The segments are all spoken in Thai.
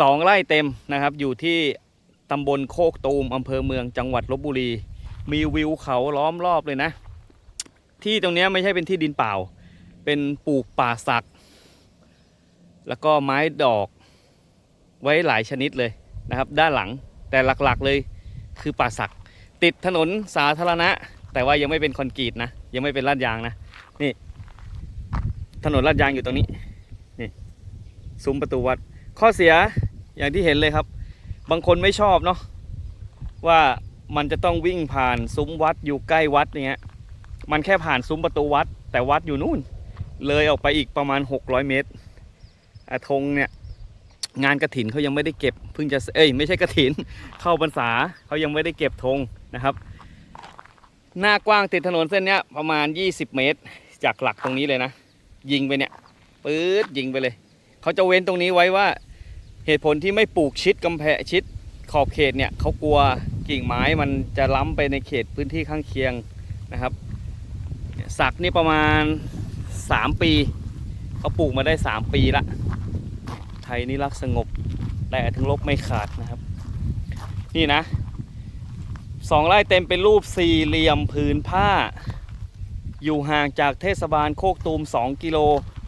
สองไร่เต็มนะครับ อยู่ที่ตำบลโคกตูมอำเภอเมืองจังหวัดลบบุรี มีวิวเขาล้อมรอบเลยนะ ที่ตรงนี้ไม่ใช่เป็นที่ดินเปล่า เป็นปลูกป่าสัก แล้วก็ไม้ดอกไว้หลายชนิดเลยนะครับ ด้านหลังแต่หลักๆเลยคือป่าสัก ติดถนนสาธารณะ แต่ว่ายังไม่เป็นคอนกรีตนะ ยังไม่เป็นลาดยางนะ นี่ ถนนลาดยางอยู่ตรงนี้ นี่ ซุ้มประตูวัด ข้อเสียอย่างที่เห็นเลยครับ บางคนไม่ชอบเนาะว่ามันจะต้องวิ่งผ่านซุ้มวัดอยู่ใกล้วัดเงี้ยมันแค่ผ่านซุ้มประตูวัด แต่วัดอยู่นู่น เลยออกไปอีกประมาณ 600 เมตรอาธงเนี่ยงานกระถินเขายังไม่ได้เก็บเพิ่งจะเอ้ยไม่ใช่กระถิน เข้าพรรษาเขายังไม่ได้เก็บธงนะครับ หน้ากว้างติดถนนเส้นเนี้ยประมาณ 20 เมตร จากหลักตรงนี้เลยนะ ยิงไปเนี่ยปื๊ดยิงไปเลย เขาจะเว้นตรงนี้ไว้ว่า เหตุผลที่ไม่ปลูกชิดกำแพงชิดขอบเขตเนี่ยเขากลัวกิ่งไม้มันจะล้ำไปในเขตพื้นที่ข้างเคียงนะครับ สักนี่ประมาณ 3 ปีเขาปลูกมาได้ 3 ปีละ ไทยนี่รักสงบแต่ถึงลบไม่ขาดนะครับ นี่นะสองไร่เต็มเป็นรูปสี่เหลี่ยมผืนผ้า อยู่ห่างจากเทศบาลโคกตูม 2 กิโล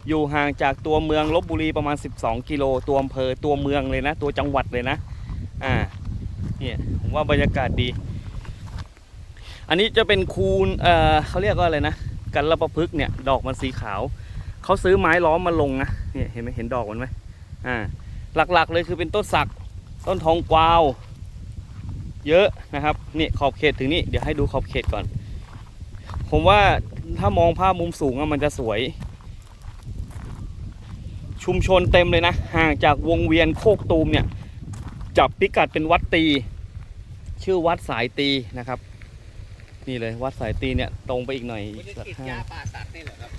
อยู่ห่างจากตัวเมืองลบบุรีประมาณ 12 กิโลตัวอำเภอตัวเมืองเลยนะ ตัวจังหวัดเลยนะ อ่าเนี่ยผมว่าบรรยากาศดี อันนี้จะเป็นคูนเอ่อเขาเรียกว่าอะไรนะกันระประพฤกษ์เนี่ยดอกมันสีขาวเขาซื้อไม้ล้อมมาลงนะเนี่ยเห็นไหมเห็นดอกมันไหมอ่าหลักๆเลยคือเป็นต้นสักต้นทองกวาว เยอะนะครับนี่ขอบเขตถึงนี่เดี๋ยวให้ดูขอบเขตก่อน ผมว่าถ้ามองภาพมุมสูงอะมันจะสวย ชุมชนเต็มเลยนะ ห่างจากวงเวียนโคกตูมเนี่ย จับพิกัดเป็นวัดตี ชื่อวัดสายตีนะครับ นี่เลยวัดสายตีเนี่ยตรงไปอีกหน่อยคุณจะสักกรีดห้ายาป่าสักนี่เหรอครับ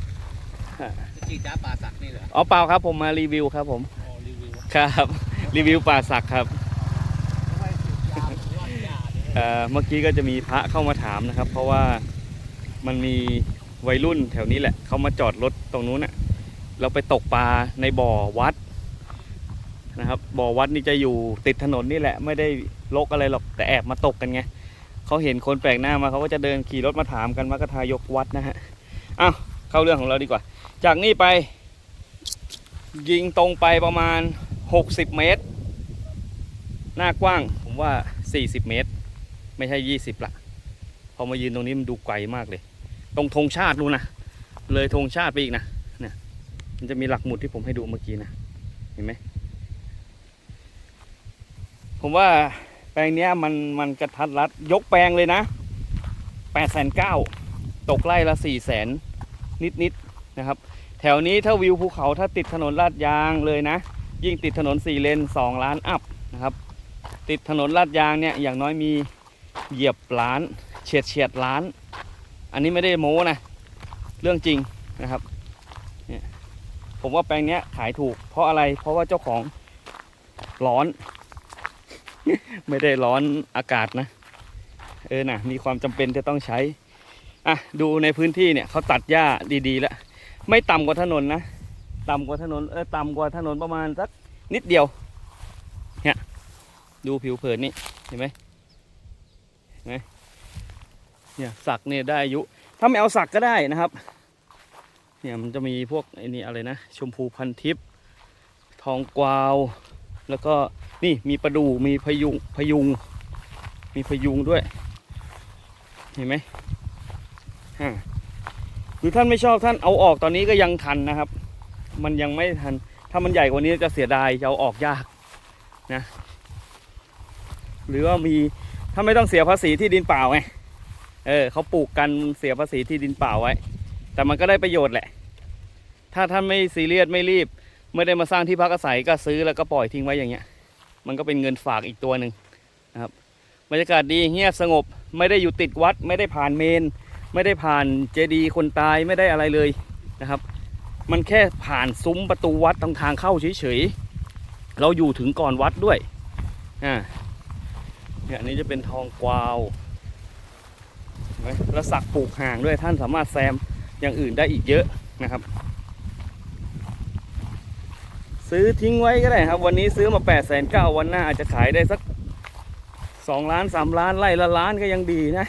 ฮะจะกรีดยาป่าสักนี่เหรออ๋อเปล่าครับผมมารีวิวครับผมอ๋อรีวิวครับรีวิวป่าสักครับไม่กรีดยาหรือว่ายาเนี่ยเอ่อเมื่อกี้ก็จะมีพระเข้ามาถามนะครับ เพราะว่ามันมีวัยรุ่นแถวนี้แหละเขามาจอดรถตรงนู้นน่ะ เราไปตกปลาในบ่อวัดนะครับ บ่อวัดนี่จะอยู่ติดถนนนี่แหละ ไม่ได้ลกอะไรหรอกแต่แอบมาตกกันไงเขาเห็นคนแปลกหน้ามาเขาก็จะเดินขี่รถมาถามกันว่ากทายกวัดนะฮะอ้าวเข้าเรื่องของเราดีกว่า จากนี่ไป ยิงตรงไปประมาณ 60 เมตร หน้ากว้างผมว่า 40 เมตร ไม่ใช่ยี่สิบละพอมายืนตรงนี้มันดูไกลมากเลย ตรงธงชาตินู่นนะเลยธงชาติไปอีกนะ มันจะมีหลักหมุดที่ผมให้ดูเมื่อกี้นะ เห็นไหม ผมว่าแปลงเนี้ยมันมันกระทัดรัด ยกแปลงเลยนะแปดแสนเก้าตกไร่ละสี่แสนนิดนิดนะครับ แถวนี้ถ้าวิวภูเขาถ้าติดถนนลาดยางเลยนะ ยิ่งติดถนนสี่เลนสองล้านอัพนะครับ ติดถนนลาดยางเนี่ยอย่างน้อยมีเหยียบล้านเฉียดเฉียดล้าน อันนี้ไม่ได้โม้นะ เรื่องจริงนะครับเนี่ย ผมว่าแปลงเนี้ยขายถูก เพราะอะไรเพราะว่าเจ้าของร้อน ไม่ได้ร้อนอากาศนะ เออนะมีความจำเป็นจะต้องใช้อะดูในพื้นที่เนี่ยเขาตัดหญ้าดีๆแล้วไม่ต่ำกว่าถนนนะต่ำกว่าถนนเออต่ำกว่าถนนประมาณสักนิดเดียวเนี่ยดูผิวเผินนี่เห็นไหมเนี่ยสักเนี่ยได้อายุถ้าไม่เอาสักก็ได้นะครับ เนี่ยมันจะมีพวกไอ้นี่อะไรนะ ชมพูพันทิพย์ทองกวาว แล้วก็นี่มีประดูมีพยุงพยุง มีพยุงด้วย เห็นไหมฮะหรือท่านไม่ชอบท่านเอาออกตอนนี้ก็ยังทันนะครับ มันยังไม่ทัน ถ้ามันใหญ่กว่านี้จะเสียดายจะเอาออกยากนะ หรือว่ามีถ้าไม่ต้องเสียภาษีที่ดินเปล่าไงเออเขาปลูกกันเสียภาษีที่ดินเปล่าไว้ แต่มันก็ได้ประโยชน์แหละ ถ้าท่านไม่ซีเรียสไม่รีบ ไม่ได้มาสร้างที่พักอาศัยก็ซื้อแล้วก็ปล่อยทิ้งไว้อย่างเงี้ย มันก็เป็นเงินฝากอีกตัวหนึ่งนะครับบรรยากาศดีเงียบสงบ ไม่ได้อยู่ติดวัด ไม่ได้ผ่านเมน ไม่ได้ผ่านเจดีย์คนตายไม่ได้อะไรเลยนะครับ มันแค่ผ่านซุ้มประตูวัดทางทางเข้าเฉยๆเราอยู่ถึงก่อนวัดด้วยอ่าเนี่ยอันนี้จะเป็นทองกวาวไหมแล้วสักปลูกห่างด้วยท่านสามารถแซม อย่างอื่นได้อีกเยอะนะครับ ซื้อทิ้งไว้ก็ได้ครับ วันนี้ซื้อมา8ปดแสนเก้าวันหน้าอาจจะขายได้สักสองล้านสามล้านไร่ละล้านก็ยังดีนะ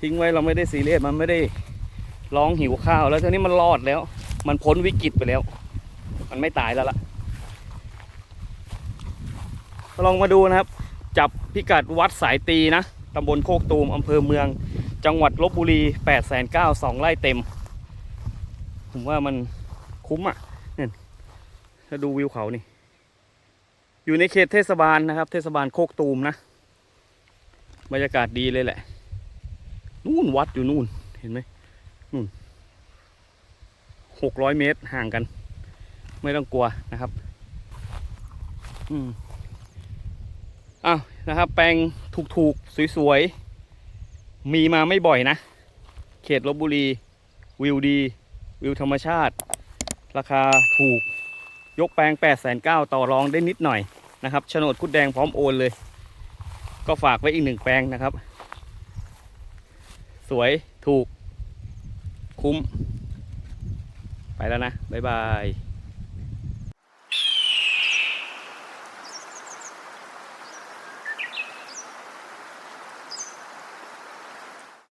ทิ้งไว้เราไม่ได้ซีเรียสมันไม่ได้ร้องหิวข้าว แล้วทีนี้มันรอดแล้ว มันพ้นวิกฤตไปแล้ว มันไม่ตายแล้วล่ะลองมาดูนะครับ จับพิกัดวัดสายตีนะตำบลโคกตูมอำเภอเมือง จังหวัดลบบุรี8ปดแสนเก้าสองไร่เต็ม ผมว่ามันคุ้มอะเนี่ยถ้าดูวิวเขานี่ อยู่ในเขตเทศบาลนะครับ เทศบาลโคกตูมนะ บรรยากาศดีเลยแหละ นู่นวัดอยู่นู่น เห็นไหมนู่นหกร้อยเมตรห่างกัน ไม่ต้องกลัวนะครับ อืมอ้าวนะครับ แปลงถูกๆ สวยๆ มีมาไม่บ่อยนะ เขตลบบุรี วิวดี วิวธรรมชาติ ราคาถูก ยกแปลง8 9 0 0 0ต่อรองได้นิดหน่อยนะครับโฉนดคุดแดงพร้อมโอนเลย ก็ฝากไว้อีกหนึ่งแปลงนะครับ สวยถูกคุ้ม ไปแล้วนะ บ๊ายบาย